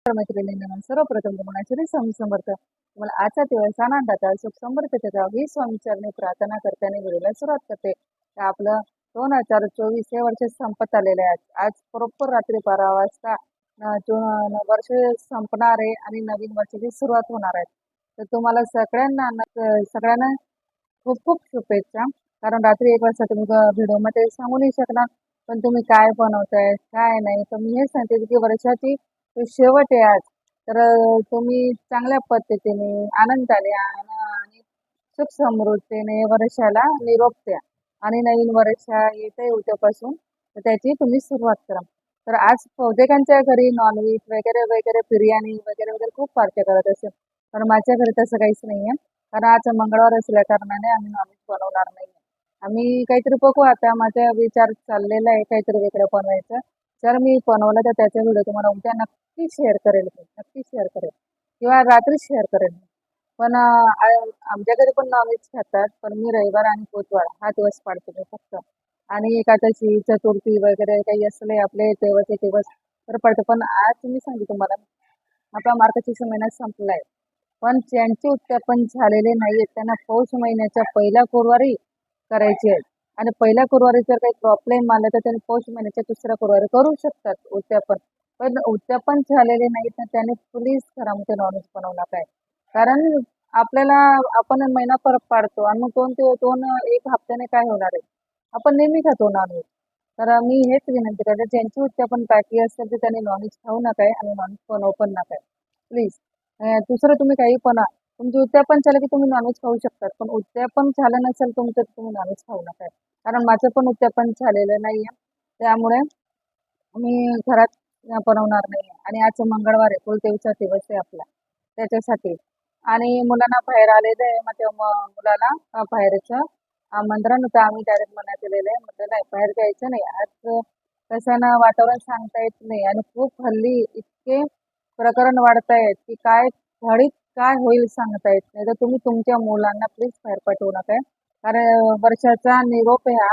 सर्वप्रथम तुम्हाला श्री स्वामी समर्थ तुम्हाला आजचा दिवस आनंदाचा सुख समृद्धतेचा ही स्वामीचरणी प्रार्थना करताना व्हिडिओला सुरुवात करते. तर आपलं दोन हजार चोवीस हे वर्ष संपत आलेले आहे. आज बरोबर रात्री बारा वाजता वर्ष संपणार आहे आणि नवीन वर्षाची सुरुवात होणार आहे. तर तुम्हाला सगळ्यांना सगळ्यांना खूप खूप शुभेच्छा. कारण रात्री एक वाजता तुम्ही व्हिडिओमध्ये सांगू नाही शकणार पण तुम्ही काय बनवताय काय नाही तर मी हे सांगते की वर्षाची शेवट आहे आज. तर तुम्ही चांगल्या पद्धतीने आनंदाने आणि सुख समृद्धीने वर्षाला निरोप द्या आणि नवीन वर्ष येत आहे उद्यापासून तर त्याची तुम्ही सुरुवात करा. तर आज बहुतेकांच्या घरी नॉनव्हेज वगैरे वगैरे बिर्याणी वगैरे वगैरे खूप पार्ट्या करत असेल. पण माझ्या घरी तसं काहीच नाही आहे कारण आज मंगळवार असल्या कारणाने आम्ही नॉनव्हेज बनवणार नाही आम्ही काहीतरी बघू आता. माझा विचार चाललेला आहे काहीतरी वेगळं बनवायचं. जर मी बनवलं तर त्याचा व्हिडिओ तुम्हाला उद्या नक्की शेअर करेल मी नक्की शेअर करेल. किंवा रात्री शेअर करेल पण आमच्याकडे आमच्या घरी पण नॉनव्हेज खातात पण मी रविवार आणि बुधवार हा दिवस पाडतो मी फक्त. आणि एकादशी चतुर्थी वगैरे काही असले आपले तेव्हाचे दिवस तर पडतो. पण आज मी सांगते तुम्हाला आपला मार्गशीर्ष महिना संपलाय. पण ज्यांचे उत्यापन झालेले नाहीये त्यांना पौष महिन्याच्या पहिल्या गुरुवारी करायचे आहेत. आणि पहिल्या गुरुवारी जर काही प्रॉब्लेम आला तर त्यांनी पौष महिन्याच्या दुसऱ्या गुरुवारी करू शकतात उद्यापन. पण उद्यापन झालेले नाही तर त्याने प्लीज घरामध्ये नॉनव्हेज बनवू नका. कारण आपल्याला आपण महिना परत पाडतो आणि मग दोन ते दोन एक हप्त्याने काय होणार आहे? आपण नेहमी खातो नॉनव्हेज तर मी हेच विनंती करते ज्यांची उद्यापन बाकी असेल तर त्यांनी नॉनव्हेज खाऊ नका आणि नॉनव्हेज बनवू पण नका. प्लीज दुसरं तुम्ही काही पण म्हणजे तुमचे उद्यापन झालं की तुम्ही नॉनव्हेज खाऊ शकतात. पण उद्यापन झालं नसेल तुमचं तर तुम्ही नॉनव्हेज खाऊ नका. कारण माझं पण उद्यापन झालेलं नाही आहे त्यामुळे मी घरात बनवणार नाही आणि आज मंगळवार आहे. कुलदेवीचा दिवस आहे आपला. त्याच्यासाठी. आणि मुलांना बाहेर आलेलं आहे. मग त्या मुलाला बाहेरचं आमंत्रण होतं. आम्ही डायरेक्ट मना केलेलं आहे. म्हटलं नाही बाहेर जायचं नाही. आज कसं ना वातावरण सांगता येत नाही. आणि खूप हल्ली इतके प्रकरण वाढत आहेत की काय घडीत काय होईल सांगता येत नाही. तर तुम्ही तुमच्या मुलांना प्लीज बाहेर पाठवू नका. कारण वर्षाचा निरोप ह्या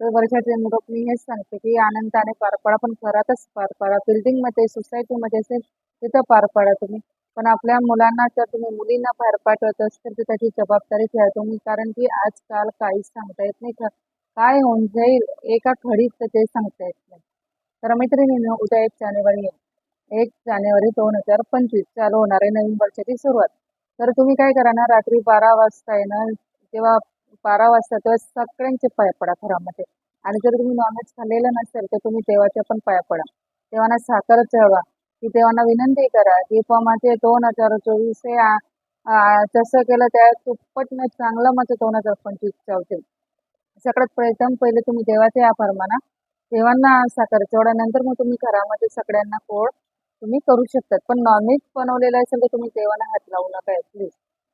तर वर्षाचे निरोप मी हेच सांगते की आनंदाने पार पाडा पण घरातच पार पाडा बिल्डिंगमध्ये सोसायटीमध्ये असेल तिथं पार पाडा तुम्ही. पण आपल्या मुलांना जर तुम्ही मुलींना बाहेर पाठवत असतील तर त्याची जबाबदारी घ्या तुम्ही. कारण की आजकाल काहीच सांगता येत नाही. का काय होऊन जाईल? एका खडीत तर ते सांगता येत नाही. तर मैत्रिणीनं उद्या एक जानेवारी एक जानेवारी दोन हजार पंचवीस चालू होणार आहे नवीन वर्षाची सुरुवात. तर तुम्ही काय करा ना रात्री बारा वाजता आहे ना जेव्हा बारा वाजता तेव्हा सगळ्यांचे पाय पडा घरामध्ये. आणि जर तुम्ही नॉनव्हेज खाल्लेलं नसेल तर तुम्ही देवाच्या पण पाया पडा. देवांना साखर चढवा की देवांना विनंती करा की माझे दोन हजार चोवीस हे तसं जसं केलं त्या दुप्पटनं चांगलं माझं दोन हजार पंचवीस चावते सगळ्यात प्रथम पहिले तुम्ही देवाचे आभार माना. देवांना साखर चढवा नंतर मग तुम्ही घरामध्ये सगळ्यांना कोळ तुम्ही करू शकतात. पण नॉनव्हेज बनवलेलं असेल तर तुम्ही देवांना हात लावू नका प्लीज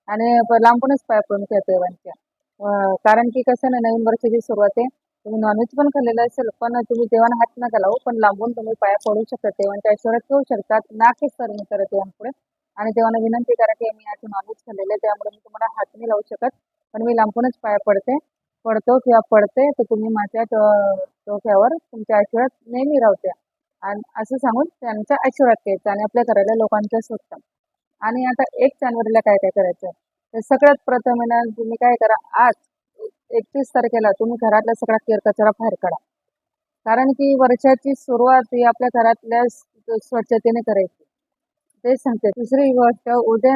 आणि लांबूनच पाय पडून त्या देवांच्या कारण की कसं ना नवीन वर्षाची सुरुवात आहे तुम्ही नॉनव्हेज पण खाल्लेलं असेल पण तुम्ही देवांना हात नका लावू पण लांबून तुम्ही पाया पडू शकतात देवांच्या ऐश्वर्यात ठेवू शकतात ना की सर मी करत देवांपुढे आणि देवांना विनंती करा की मी आज नॉनव्हेज खाल्लेलं आहे त्यामुळे मी तुम्हाला हात नाही लावू शकत. पण मी लांबूनच पाया पडते. पडतो किंवा पडते तर तुम्ही माझ्या डोक्यावर तुमच्या आशीर्वाद नेहमी राहत्या आणि असं सांगून त्यांचा आशीर्वाद घ्यायचा आणि आपल्या घराला लोकांचं सोडतात आणि आता एक जानेवारीला काय काय करायचं? तर सगळ्यात प्रथम आहे ना तुम्ही काय करा आज एकतीस तारखेला तुम्ही घरातला सगळा केर कचरा बाहेर काढा. कारण की वर्षाची सुरुवात ही आपल्या घरातल्या स्वच्छतेने करायची. तेच सांगते. दुसरी गोष्ट उद्या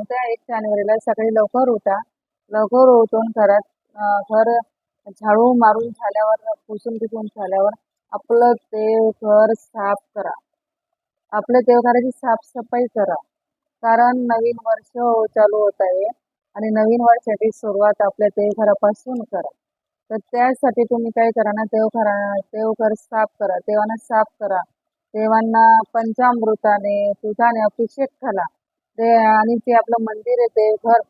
उद्या एक जानेवारीला सकाळी लवकर उठा. लवकर उठून घरात घर झाडू मारून झाल्यावर पुसून पुसून झाल्यावर आपलं देवघर साफ करा. आपल्या देवघराची साफसफाई करा. कारण नवीन वर्ष हो चालू होत आहे आणि नवीन वर्षाची सुरुवात आपल्या देवघरापासून करा. तर त्यासाठी तुम्ही काय करा ना देवघरा देवघर साफ करा. देवांना साफ करा. देवांना पंचामृताने दुधाने अभिषेक घाला ते आणि ते आपलं मंदिर आहे देवघर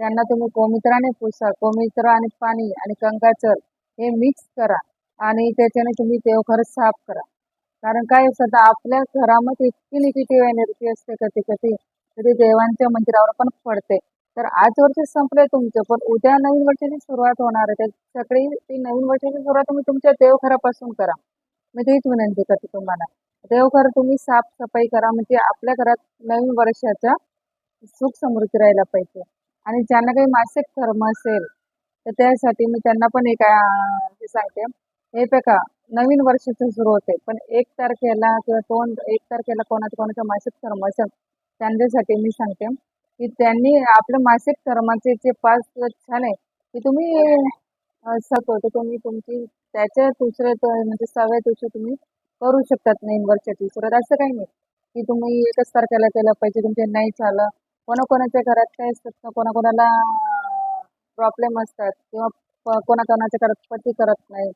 त्यांना तुम्ही गोमित्राने पुसा. गोमित्र आणि पाणी आणि गंगाजल हे मिक्स करा. आणि त्याच्याने तुम्ही देव खरंच साफ करा. कारण काय सध्या आपल्या घरामध्ये इतकी निगेटिव्ह एनर्जी असते कधी कधी कधी देवांच्या मंदिरावर पण पडते. तर आज वर्ष संपले तुमचं पण उद्या नवीन वर्षाची सुरुवात होणार आहे. तर सगळी ती नवीन वर्षाची सुरुवात तुम्ही तुमच्या देवघरापासून करा. मी तीच विनंती करते तुम्हाला. देवघर तुम्ही साफसफाई करा म्हणजे आपल्या घरात नवीन वर्षाचा सुख समृद्धी राहायला पाहिजे. आणि ज्यांना काही मासिक धर्म असेल तर त्यासाठी मी त्यांना पण एक हे सांगते. हे का नवीन वर्षाचं सुरू होते पण एक तारखेला किंवा दोन एक तारखेला कोणाच्या कोणाच्या मासिक धर्म असेल त्यांच्यासाठी मी सांगते. की त्यांनी आपल्या मासिक धर्माचे जे पाच दिवस झाले की तुम्ही सको तर तुम्ही तुमची त्याच्या दुसरे म्हणजे सव्या दिवशी तुम्ही करू शकतात नवीन वर्षाची सुरुवात. असं काही नाही. की तुम्ही एकच तारखेला केलं पाहिजे तुमचे नाही झालं. कोणाकोणाच्या घरात काय असतात ना कोणाकोणाला प्रॉब्लेम असतात किंवा कोणाकोणाच्या घरात पती करत नाही.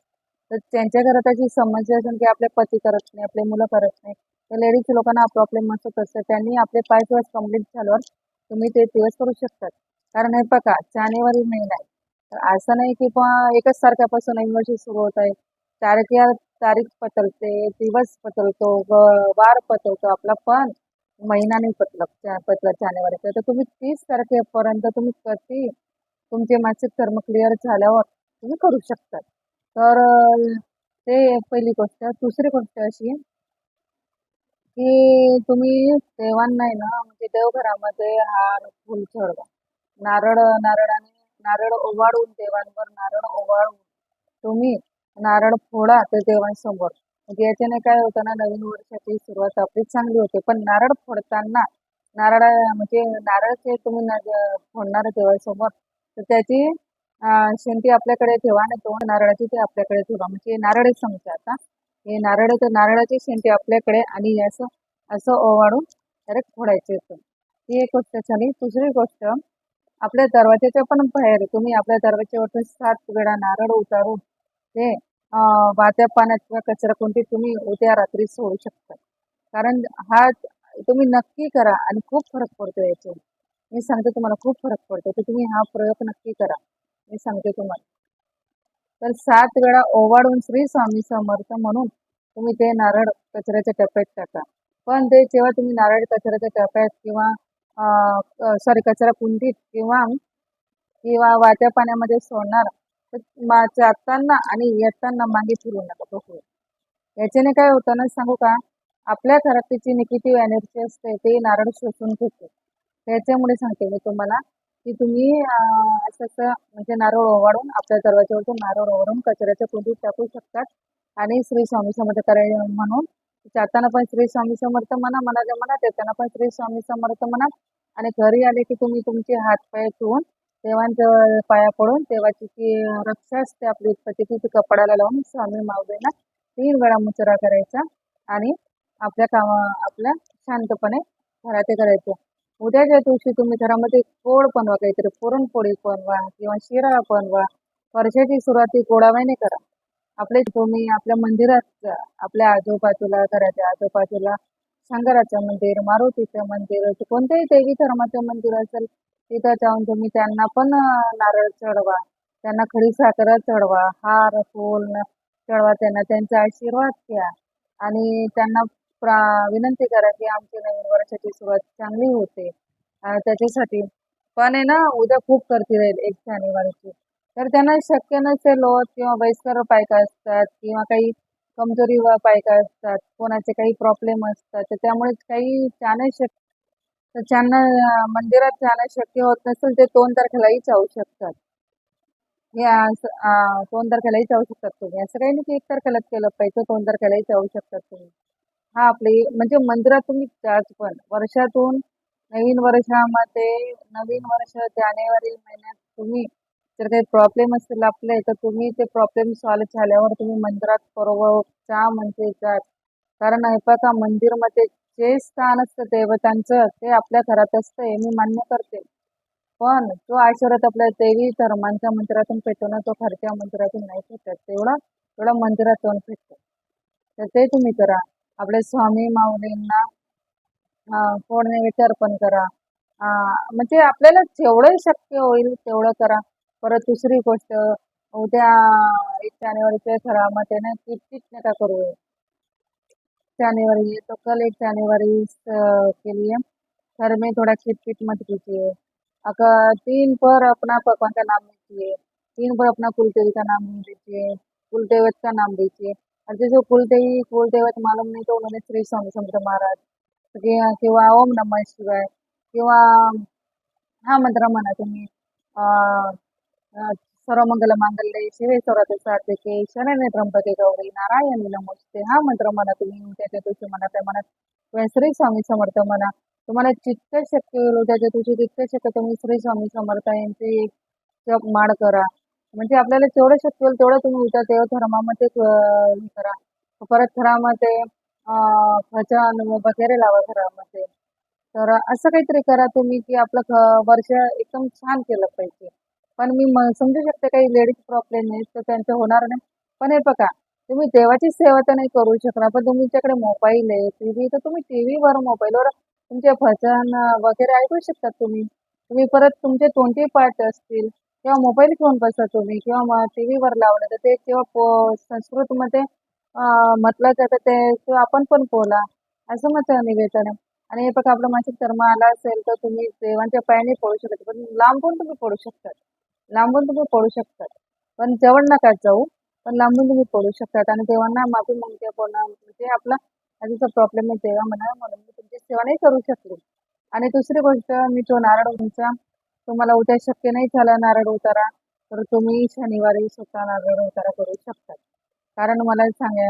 तर त्यांच्या घरात अशी समस्या असेल की आपले पती करत नाही आपले मुलं करत नाही. तर लेडीज लोकांना हा प्रॉब्लेम असत असतो त्यांनी आपले पाच दिवस कंप्लीट झाल्यावर तुम्ही ते दिवस करू शकतात. कारण हे बघा जानेवारी महिना आहे. तर असं नाही की एकच तारखेपासून नवीन वर्ष सुरू होत आहे. तारखे तारीख बदलते दिवस बदलतो वार बदलतो आपला पण महिना नाही पतला पतला जानेवारीचा. तर तुम्ही तीस तारखेपर्यंत तुम्ही कधी तुमचे मासिक कर्म क्लिअर झाल्यावर तुम्ही करू शकतात. तर ते पहिली गोष्ट. दुसरी गोष्ट अशी की तुम्ही देवांना आहे ना म्हणजे देवघरामध्ये हार फुल चढवा नारळ नारळाने नारळ ओवाळून देवांवर नारळ ओवाळून तुम्ही नारळ फोडा ते देवांसमोर. म्हणजे याच्याने काय होतं ना नवीन वर्षाची सुरुवात आपली चांगली होते. पण नारळ फोडताना नारळा म्हणजे नारळ जे तुम्ही फोडणार देवासमोर तर त्याची शेंटी आपल्याकडे ठेवा आणि दोन नारळाची ते आपल्याकडे ठेवा. म्हणजे नारळ समजा आता. हे नारळ तर नारळाची शेंटी आपल्याकडे आणि असं असं ओवाळून डायरेक्ट फोडायचे येतं ही एक गोष्ट झाली. दुसरी गोष्ट आपल्या दरवाजाच्या पण बाहेर तुम्ही आपल्या दरवाज्यावरती सात वेळा नारळ उतारून ते वात्या पाण्यात किंवा कचरा कोणती तुम्ही उद्या रात्री सोडू शकता. कारण हा तुम्ही नक्की करा आणि खूप फरक पडतो याचे मी सांगते तुम्हाला खूप फरक पडतो. तर तुम्ही हा प्रयोग नक्की करा. मी सांगते तुम्हाला. तर सात वेळा ओवाळून श्री स्वामी समर्थ म्हणून तुम्ही ते नारळ कचऱ्याच्या टप्प्यात टाका. पण ते जेव्हा तुम्ही नारळ कचऱ्याच्या टप्प्यात किंवा सॉरी कचरा कुंडीत किंवा किंवा वाट्या पाण्यामध्ये सोडणार तर जाताना आणि येताना मागे फिरू नका बघू. याच्याने काय होतं ना सांगू का? आपल्या घरात तिची निगेटिव्ह एनर्जी असते ते नारळ शोषून घेते. त्याच्यामुळे सांगते मी तुम्हाला की तुम्ही असं असं म्हणजे नारळ ओवाळून आपल्या दरवाज्यावरतून नारळ ओवाळून कचऱ्याच्या कुंडीत टाकू शकतात. आणि श्री स्वामी समर्थ करायला म्हणून जाताना पण श्री स्वामी समर्थ म्हणा म्हणाले म्हणा येताना पण श्री स्वामी समर्थ म्हणा. आणि घरी आले की तुम्ही तुमचे हात पाय धुवून देवांच्या पाया पडून देवाची जी रक्षा असते आपली उत्पत्ती ती कपड्याला लावून स्वामी माऊलींना तीन वेळा मुचरा करायचा. आणि आपल्या कामा आपल्या शांतपणे घरात हे करायचं. उद्याच्या दिवशी तुम्ही घरामध्ये गोड बनवा काहीतरी पुरणपोळी बनवा किंवा शिरा बनवा वर्षाची सुरुवात ही गोडाव्याने करा आपले तुम्ही आपल्या मंदिरात जा. आपल्या आजूबाजूला घराच्या आजूबाजूला शंकराचं मंदिर मारुतीचं मंदिर कोणत्याही देवी धर्माचं मंदिर असेल तिथं जाऊन तुम्ही त्यांना पण नारळ चढवा त्यांना खडी साखर चढवा हार फूल चढवा त्यांना त्यांचा आशीर्वाद घ्या आणि त्यांना प्रा- विनंती करा की आमची नवीन वर्षाची सुरुवात चांगली होते. त्याच्यासाठी पण आहे ना उद्या खूप करती राहील एक जानेवारीची. तर त्यांना शक्य नसेल होत किंवा वयस्कर पायका असतात किंवा काही कमजोरी व असतात कोणाचे काही प्रॉब्लेम असतात तर त्यामुळे काही जाणं शक्य तर ज्यांना मंदिरात जाणं शक्य होत नसेल ते दोन तारखेलाही जाऊ शकतात. हे असं, दोन तारखेलाही जाऊ शकतात तुम्ही. असं काही नाही की एक तारखेलाच केलं पाहिजे दोन तारखेलाही जाऊ शकतात तुम्ही. हा आपले म्हणजे मंदिरात तुम्ही जाच पण. वर्षातून नवीन वर्षामध्ये नवीन वर्ष जानेवारी महिन्यात तुम्ही जर काही प्रॉब्लेम असतील आपले तर तुम्ही ते प्रॉब्लेम सॉल्व्ह झाल्यावर तुम्ही मंदिरात बरोबर जा म्हणजे जा. कारण हे बघा मंदिरमध्ये जे स्थान असतं देवतांचं ते आपल्या घरात असतं हे मी मान्य करते. पण जो आशीर्वाद आपल्या देवी धर्मांच्या मंदिरातून भेटतो ना तो घरच्या मंदिरातून नाही भेटत. तेवढा तेवढा मंदिरातून भेटतो. तर ते तुम्ही करा. आपले स्वामी माऊलींना अं, विचारपण करा. म्हणजे आपल्याला जेवढं शक्य होईल तेवढं करा. परत दुसरी गोष्ट उद्या एक जानेवारीच्या घरामध्ये ना किटकिट नका करू. जानेवारी है तो कल एक जानेवारी अ, के लिए घर में थोड़ा किटकिट मत कीजिए अगर दिन भर अपना भगवान का नाम लीजिए तीन पर अपना कुलदेवी का नाम लीजिए कुलदेवत का नाम लीजिए आणि जो कुलदेवी कुलदैवत मालूम नाही तो उन्होंने श्री स्वामी समर्थ महाराज. किंवा ओम नमः शिवाय किंवा हा मंत्र म्हणा तुम्ही. अं, मंगल मांगल्य मांगल्ये शिवे सर्वात साधिके शरण्ये त्र्यंबके गौरी नारायणी नमस्ते. हा मंत्र म्हणा तुम्ही उद्याच्या तुझी म्हणा त्या म्हणा किंवा श्री स्वामी समर्थ म्हणा तुम्हाला जितकं शक्य होईल उद्याच्या तुझी जितकं शक्य तुम्ही श्री स्वामी समर्थ यांची एक जप माळ करा. म्हणजे आपल्याला जेवढं शक्य होईल तेवढं तुम्ही उद्या देव धर्मामध्ये करा. परत घरामध्ये भजन वगैरे लावा घरामध्ये. तर असं काहीतरी करा तुम्ही की आपलं वर्ष एकदम छान केलं पाहिजे. पण मी समजू शकते काही लेडीज प्रॉब्लेम नाही तर त्यांचं होणार नाही. पण हे बघा तुम्ही देवाची सेवा तर नाही करू शकणार पण तुमच्याकडे मोबाईल आहे टीव्ही तर तुम्ही टीव्हीवर मोबाईलवर तुमचे भजन वगैरे ऐकू शकतात तुम्ही. तुम्ही परत तुमचे कोणतेही पाठ असतील किंवा मोबाईल घेऊन बसा तुम्ही किंवा टी व्हीवर लावलं तर ते किंवा संस्कृतमध्ये म्हटलं जातं ते किंवा आपण पण बोला असं माझं निवेदन आहे आणि हे बघा आपला मासिक धर्म आला असेल तर तुम्ही देवांच्या पायाने पडू शकत पण लांबून तुम्ही पडू शकतात लांबून तुम्ही पडू शकतात पण जवळ नका जाऊ पण लांबून तुम्ही पडू शकतात आणि देवांना माफी म्हणते बोलणं म्हणजे आपला आधीचा प्रॉब्लेम आहे देवा म्हणा म्हणून मी तुमची सेवा नाही करू शकले. आणि दुसरी गोष्ट मी तो नारळ तुमचा तुम्हाला उद्या शक्य नाही झाला नारळ उतारा तर तुम्ही शनिवारी स्वतः नारळ उतारा करू शकतात कारण मला सांगा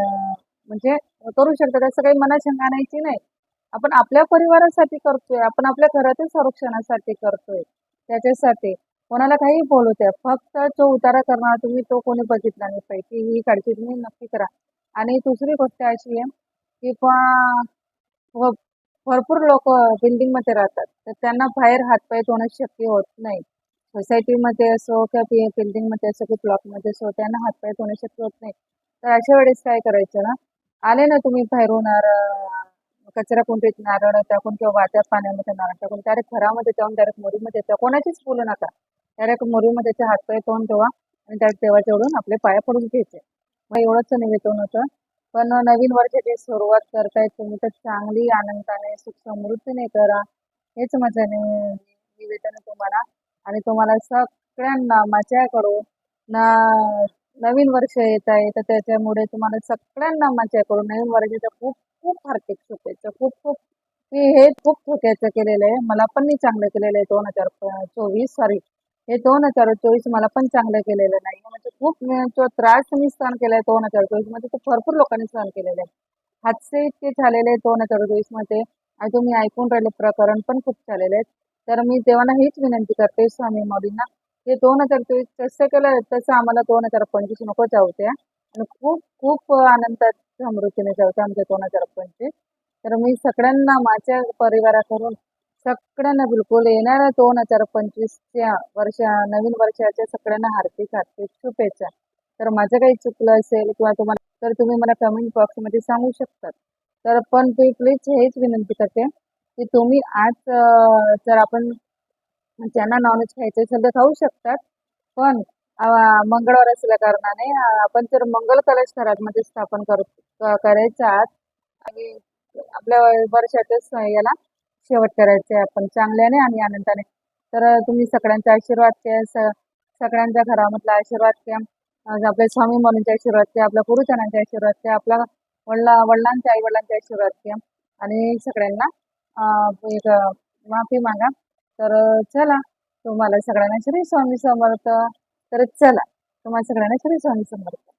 म्हणजे करू शकतात त्याचं काही मना शंका आणायची नाही. आपण आपल्या परिवारासाठी करतोय आपण आपल्या घरातील संरक्षणासाठी करतोय त्याच्यासाठी. कोणाला काही बोलू द्या फक्त जो उतारा करणार तुम्ही तो कोणी बघितला नाही पाहिजे ही काळजी तुम्ही नक्की करा. आणि दुसरी गोष्ट अशी आहे की भरपूर लोक बिल्डिंगमध्ये राहतात. तर त्यांना बाहेर हातपाय धुणं शक्य होत नाही. सोसायटीमध्ये असो किंवा बिल्डिंगमध्ये असो की ब्लॉकमध्ये असो त्यांना हातपाय धुणं शक्य होत नाही. तर अशा वेळेस काय करायचं ना? आले ना तुम्ही बाहेरून कचरा कुंडीत नारळ टाकून किंवा वाट्या पाण्यामध्ये नारळ टाकून डायरेक्ट घरामध्ये जाऊन डायरेक्ट मुरीमध्ये येतो. कोणाचीच बोलू नका. डायरेक्ट मुरीमध्ये हातपाय तोंड ठेवा आणि डायरेक्ट देवाच्या ओढून आपले पाया पडून घ्यायचे. मग एवढंच निवेदन होतं. पण नवीन वर्षाची सुरुवात करताय तुम्ही तर चांगली आनंदाने सुख समृद्धीने करा. हेच माझं निवेदन तुम्हाला. आणि तुम्हाला सगळ्यांना माझ्याकडून ना नवीन वर्ष येत आहे तर त्याच्यामुळे तुम्हाला सगळ्यांना माझ्याकडून नवीन वर्षाच्या खूप खूप हार्दिक शुभेच्छा. खूप खूप की हे खूप ठोक्याचं केलेलं आहे. मला पण मी चांगलं केलेलं आहे दोन हजार चोवीस सॉरी हे दोन हजार चोवीस मला पण चांगलं केलेलं नाही. खूप जो त्रास मी सहन केलाय दोन हजार चोवीसमध्ये तो भरपूर लोकांनी सहन केलेला आहे. हादसे इतके झालेले आहेत दोन हजार चोवीसमध्ये आणि तुम्ही ऐकून राहिले प्रकरण पण खूप झालेले आहेत. तर मी देवांना हीच विनंती करते स्वामी मौलींना हे दोन हजार चोवीस तसं केलं तसं आम्हाला दोन हजार पंचवीस नको जाऊ द्या. आणि खूप खूप आनंदात समृद्धीने जाऊ द्या आमच्या दोन हजार पंचवीस तर मी सगळ्यांना माझ्या परिवाराकडून सगळ्यांना बिलकुल येणाऱ्या दोन हजार पंचवीसच्या वर्षा नवीन वर्षाच्या सगळ्यांना हार्दिक हार्दिक शुभेच्छा. तर माझं काही चुकलं असेल किंवा तुम्हाला तर तुम्ही मला कमेंट बॉक्समध्ये सांगू शकतात तर पण मी प्लीज हेच विनंती करते की तुम्ही आज जर आपण ज्यांना नॉनव्हेज खायचं असेल तर खाऊ शकतात. पण मंगळवार असल्या कारणाने आपण जर मंगल कलश घरामध्ये स्थापन कर करायचा करायचं आहात आणि आपल्या वर्षाच्या याला शेवट करायचे आपण चांगल्याने आणि आनंदाने. तर तुम्ही सगळ्यांचा आशीर्वाद घ्या स- सगळ्यांच्या घरामधला आशीर्वाद घ्या आपल्या स्वामी म्हणूनचे आशीर्वाद घ्या आपल्या गुरुजनांचे आशीर्वाद घ्या आपल्या वडिला वडिलांच्या आई वडिलांचे आशीर्वाद घ्या आणि सगळ्यांना एक माफी मागा. तर चला तुम्हाला सगळ्यांना श्री स्वामी समर्थ. तर चला तुम्हाला सगळ्यांना श्री स्वामी समर्थ.